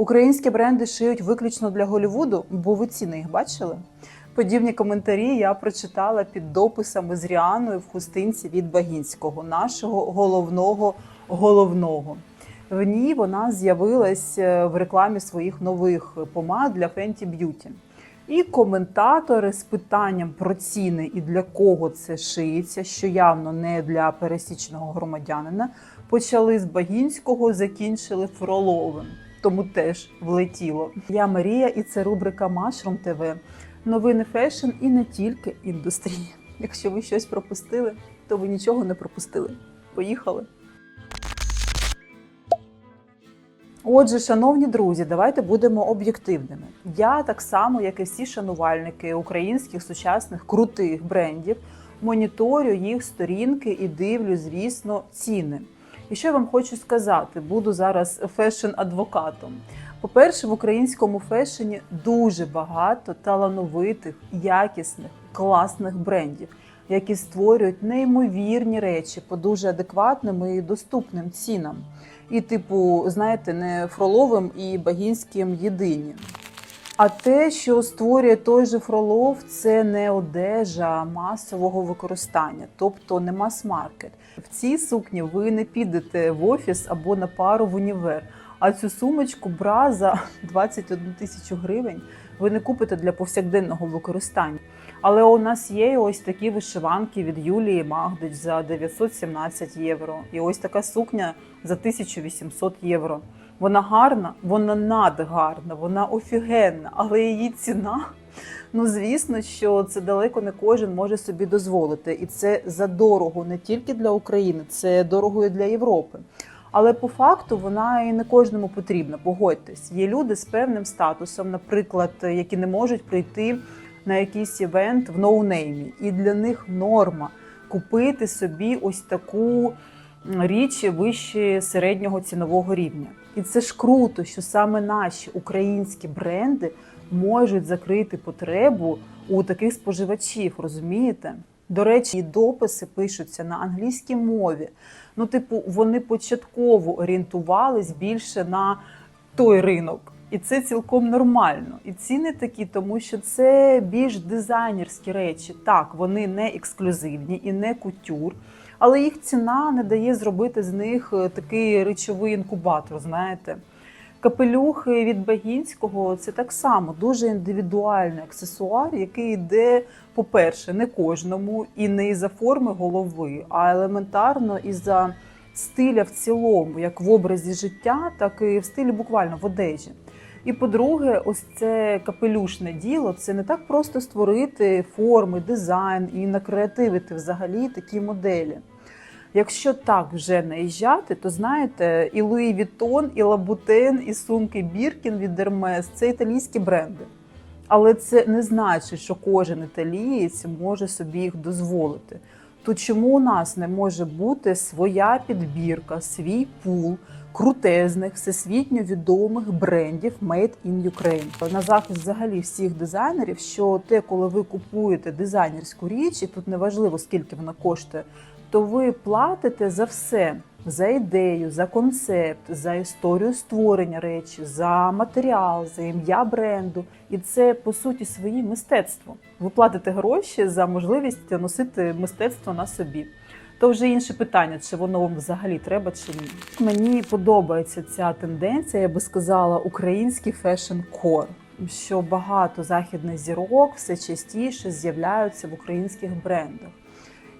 Українські бренди шиють виключно для Голлівуду, бо ви ціни їх бачили? Подібні коментарі я прочитала під дописами з Ріаною в хустинці від Багінського, нашого головного головного. В ній вона з'явилась е, в рекламі своїх нових помад для Fenty Beauty. І коментатори з питанням про ціни і для кого це шиється, що явно не для пересічного громадянина, почали з Багінського, закінчили Фроловим. Тому теж влетіло. Я Марія, і це рубрика Mushroom TV. Новини фешн і не тільки індустрії. Якщо ви щось пропустили, то ви нічого не пропустили. Поїхали. Отже, шановні друзі, давайте будемо об'єктивними. Я так само, як і всі шанувальники українських сучасних крутих брендів, моніторю їх сторінки і дивлю, звісно, ціни. І що я вам хочу сказати, буду зараз фешн-адвокатом. По-перше, в українському фешені дуже багато талановитих, якісних, класних брендів, які створюють неймовірні речі по дуже адекватним і доступним цінам. І, типу, знаєте, не Фроловим і Багінським єдині. А те, що створює той же Фролов, це не одежа масового використання, тобто не мас-маркет. В цій сукні ви не підете в офіс або на пару в універ. А цю сумочку бра за 21 тисячу гривень ви не купите для повсякденного використання. Але у нас є ось такі вишиванки від Юлії Магдич за 917 євро. І ось така сукня за 1800 євро. Вона гарна, вона надгарна, вона офігенна, але її ціна. Ну, звісно, що це далеко не кожен може собі дозволити. І це задорого не тільки для України, це дорого і для Європи. Але по факту вона і не кожному потрібна. Погодьтесь, є люди з певним статусом, наприклад, які не можуть прийти на якийсь івент в ноунеймі, і для них норма купити собі ось таку річ вище середнього цінового рівня. І це ж круто, що саме наші українські бренди можуть закрити потребу у таких споживачів, розумієте? До речі, і дописи пишуться на англійській мові. Ну, типу, вони початково орієнтувались більше на той ринок. І це цілком нормально. І ціни такі, тому що це більш дизайнерські речі. Так, вони не ексклюзивні і не кутюр, але їх ціна не дає зробити з них е, такий речовий інкубатор. Знаєте, капелюхи від Багінського це так само дуже індивідуальний аксесуар, який йде, по-перше, не кожному і не із-за форми голови, а елементарно із-за стиля в цілому, як в образі життя, так і в стилі буквально в одежі. І по-друге, ось це капелюшне діло це не так просто створити форми, дизайн і накреативити взагалі такі моделі. Якщо так вже наїжджати, то знаєте, і Луї Вітон, і Лабутен, і сумки Біркін від Дермес це італійські бренди. Але це не значить, що кожен італієць може собі їх дозволити. То чому у нас не може бути своя підбірка, свій пул крутезних, всесвітньо відомих брендів Made in Ukraine? На захист взагалі всіх дизайнерів, що те, коли ви купуєте дизайнерську річ, і тут неважливо скільки вона коштує, то ви платите за все. За ідею, за концепт, за історію створення речі, за матеріал, за ім'я бренду. І це по суті своє мистецтво. Ви платите гроші за можливість носити мистецтво на собі. То вже інше питання, чи воно вам взагалі треба чи ні. Мені подобається ця тенденція, я би сказала, український фешн-кор. Що багато західних зірок все частіше з'являються в українських брендах.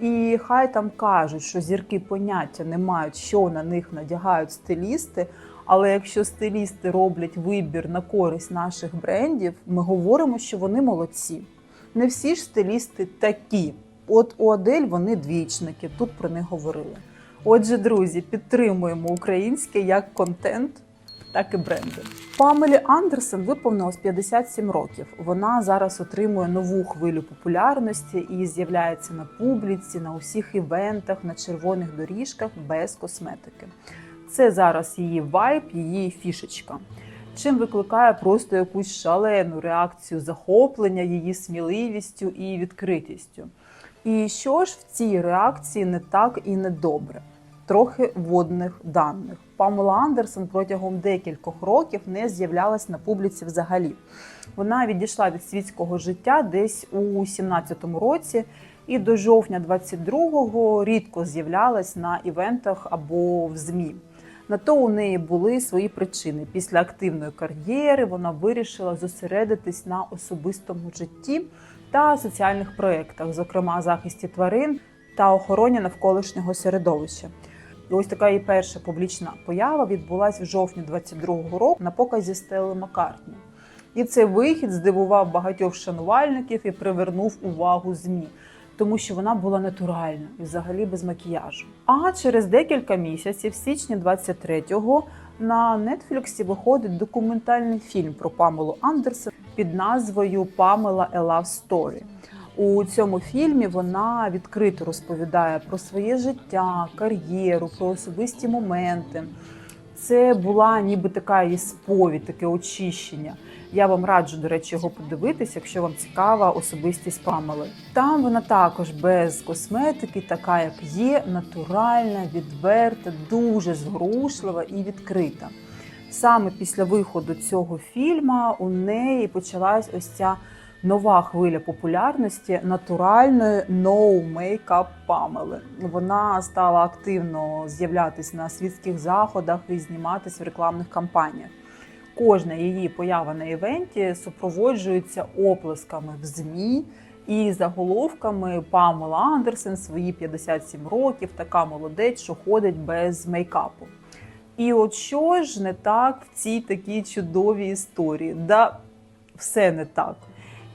І хай там кажуть, що зірки поняття не мають, що на них надягають стилісти. Але якщо стилісти роблять вибір на користь наших брендів, ми говоримо, що вони молодці. Не всі ж стилісти такі. От у Адель вони двічники, тут про них говорили. Отже, друзі, підтримуємо українське як контент, так і бренди. Памелі Андерсен виповнилось 57 років. Вона зараз отримує нову хвилю популярності і з'являється на публіці, на усіх івентах, на червоних доріжках без косметики. Це зараз її вайб, її фішечка. Чим викликає просто якусь шалену реакцію захоплення її сміливістю і відкритістю. І що ж в цій реакції не так і не добре? Трохи водних даних. Памела Андерсон протягом декількох років не з'являлась на публіці взагалі. Вона відійшла від світського життя десь у 17-му році і до жовтня 22-го рідко з'являлась на івентах або в ЗМІ. На то у неї були свої причини. Після активної кар'єри вона вирішила зосередитись на особистому житті та соціальних проєктах, зокрема захисті тварин та охороні навколишнього середовища. І ось така її перша публічна поява відбулася в жовтні 22-го року на показі Стелли Маккартні. І цей вихід здивував багатьох шанувальників і привернув увагу ЗМІ, тому що вона була натуральна і взагалі без макіяжу. А через декілька місяців, січні 23-го, на Нетфліксі виходить документальний фільм про Памелу Андерсон під назвою Памела A Love. У цьому фільмі вона відкрито розповідає про своє життя, кар'єру, про особисті моменти. Це була ніби така її сповідь, таке очищення. Я вам раджу, до речі, його подивитися, якщо вам цікава особистість Памели. Там вона також без косметики, така як є, натуральна, відверта, дуже зворушлива і відкрита. Саме після виходу цього фільму у неї почалась ось ця нова хвиля популярності натуральної makeup Памели. Вона стала активно з'являтися на світських заходах і зніматися в рекламних кампаніях. Кожна її поява на івенті супроводжується оплесками в ЗМІ і заголовками Памела Андерсен свої 57 років, така молодець, що ходить без мейкапу. І от що ж не так в цій такій чудовій історії? Да, все не так.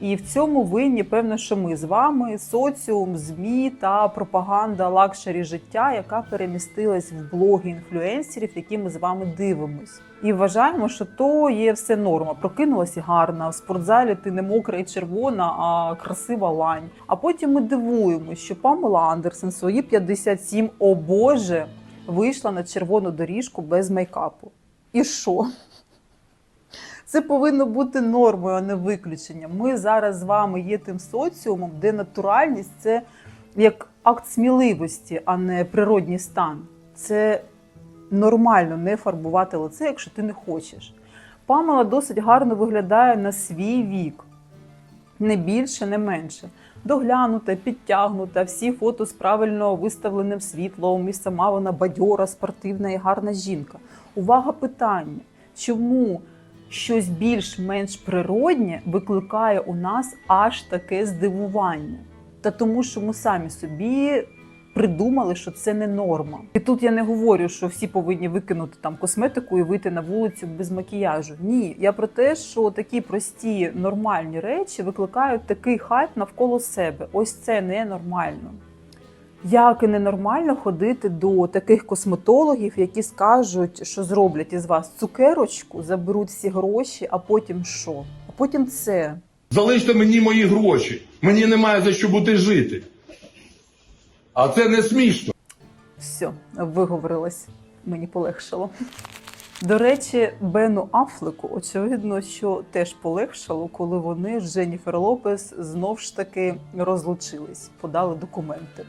І в цьому винні, певно, що ми з вами, соціум, ЗМІ та пропаганда лакшері життя, яка перемістилась в блоги інфлюенсерів, які ми з вами дивимось. І вважаємо, що то є все норма. Прокинулася гарна, в спортзалі ти не мокра і червона, а красива лань. А потім ми дивуємося, що Памела Андерсен свої 57, о Боже, вийшла на червону доріжку без мейкапу. І що? Це повинно бути нормою, а не виключенням. Ми зараз з вами є тим соціумом, де натуральність це як акт сміливості, а не природній стан. Це нормально не фарбувати лице, якщо ти не хочеш. Памела досить гарно виглядає на свій вік, не більше, не менше. Доглянута, підтягнута, всі фото з правильно виставленим світлом, і сама вона бадьора, спортивна і гарна жінка. Увага питання: чому щось більш-менш природнє викликає у нас аж таке здивування? Та тому, що ми самі собі придумали, що це не норма. І тут я не говорю, що всі повинні викинути там косметику і вийти на вулицю без макіяжу. Ні, я про те, що такі прості нормальні речі викликають такий хайп навколо себе. Ось це ненормально. Як і ненормально ходити до таких косметологів, які скажуть, що зроблять із вас цукерочку, заберуть всі гроші, а потім що? А потім це. Залиште мені мої гроші. Мені немає за що бути жити. А це не смішно. Все, виговорилась. Мені полегшало. До речі, Бену Афлеку, очевидно, що теж полегшало, коли вони з Дженніфер Лопес знов ж таки розлучились, подали документи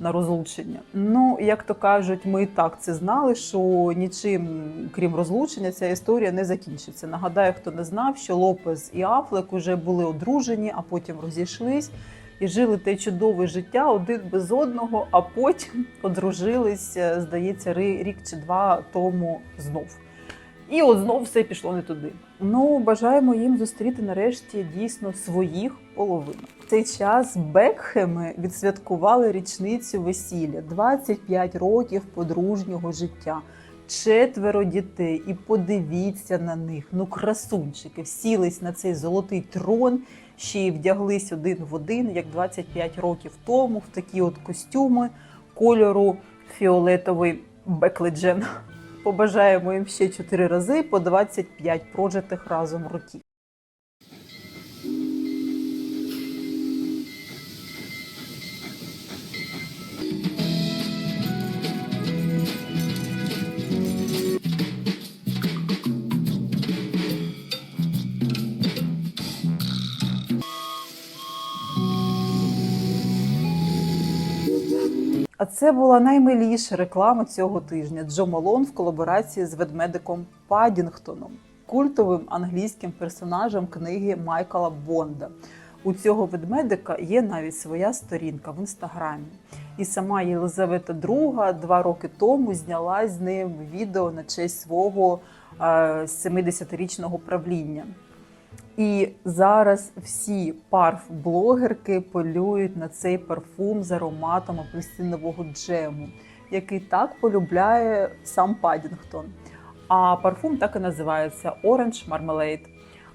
на розлучення. Ну, як то кажуть, ми і так це знали, що нічим, крім розлучення, ця історія не закінчиться. Нагадаю, хто не знав, що Лопес і Афлек уже були одружені, а потім розійшлись і жили те чудове життя один без одного, а потім одружились, е, здається, рік чи два тому знов. І от знов все пішло не туди. Ну, бажаємо їм зустріти нарешті дійсно своїх половинок. В цей час Бекхеми відсвяткували річницю весілля 25 років подружнього життя. Четверо дітей, і подивіться на них. Ну, красунчики, всілись на цей золотий трон, ще й вдяглись один в один, як 25 років тому, в такі от костюми кольору фіолетовий бекледжен. Побажаємо їм ще 4 рази по 25 прожитих разом років. А це була наймиліша реклама цього тижня. Джо Малон в колаборації з ведмедиком Падінгтоном, культовим англійським персонажем книги Майкла Бонда. У цього ведмедика є навіть своя сторінка в інстаграмі. І сама Єлизавета II два роки тому зняла з ним відео на честь свого е, 70-річного правління. І зараз всі парф-блогерки полюють на цей парфум з ароматом апельсинового джему, який так полюбляє сам Падінгтон. А парфум так і називається Orange Marmalade.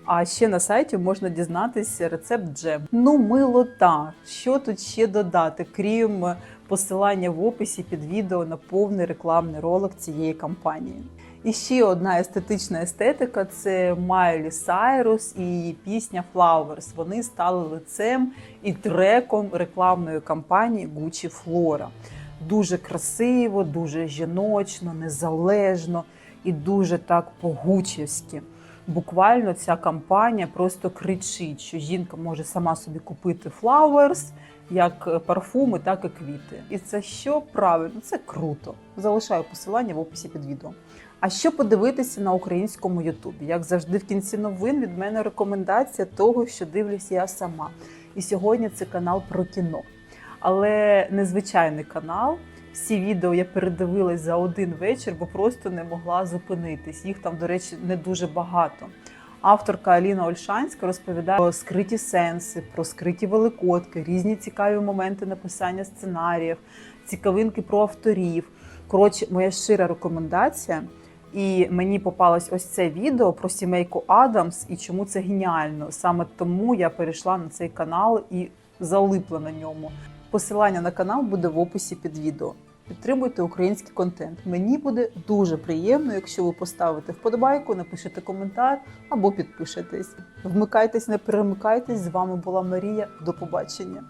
А ще на сайті можна дізнатися рецепт джему. Ну, милота. Що тут ще додати, крім посилання в описі під відео на повний рекламний ролик цієї кампанії. І ще одна естетична естетика це Майлі Сайрус і її пісня Flowers. Вони стали лицем і треком рекламної кампанії Gucci Flora. Дуже красиво, дуже жіночно, незалежно і дуже так по-гучівськи. Буквально ця кампанія просто кричить, що жінка може сама собі купити Flowers, як парфуми, так і квіти. І це що правильно? Це круто. Залишаю посилання в описі під відео. А що подивитися на українському Ютубі? Як завжди, в кінці новин від мене рекомендація того, що дивлюсь я сама. І сьогодні це канал про кіно. Але незвичайний канал. Всі відео я передивилась за один вечір, бо просто не могла зупинитись. Їх там, до речі, не дуже багато. Авторка Аліна Ольшанська розповідає про скриті сенси, про скриті великодки, різні цікаві моменти написання сценаріїв, цікавинки про авторів. Коротше, моя щира рекомендація. І мені попалось ось це відео про сімейку Адамс і чому це геніально. Саме тому я перейшла на цей канал і залипла на ньому. Посилання на канал буде в описі під відео. Підтримуйте український контент. Мені буде дуже приємно, якщо ви поставите вподобайку, напишете коментар або підпишетесь. Вмикайтесь, не перемикайтесь. З вами була Марія. До побачення.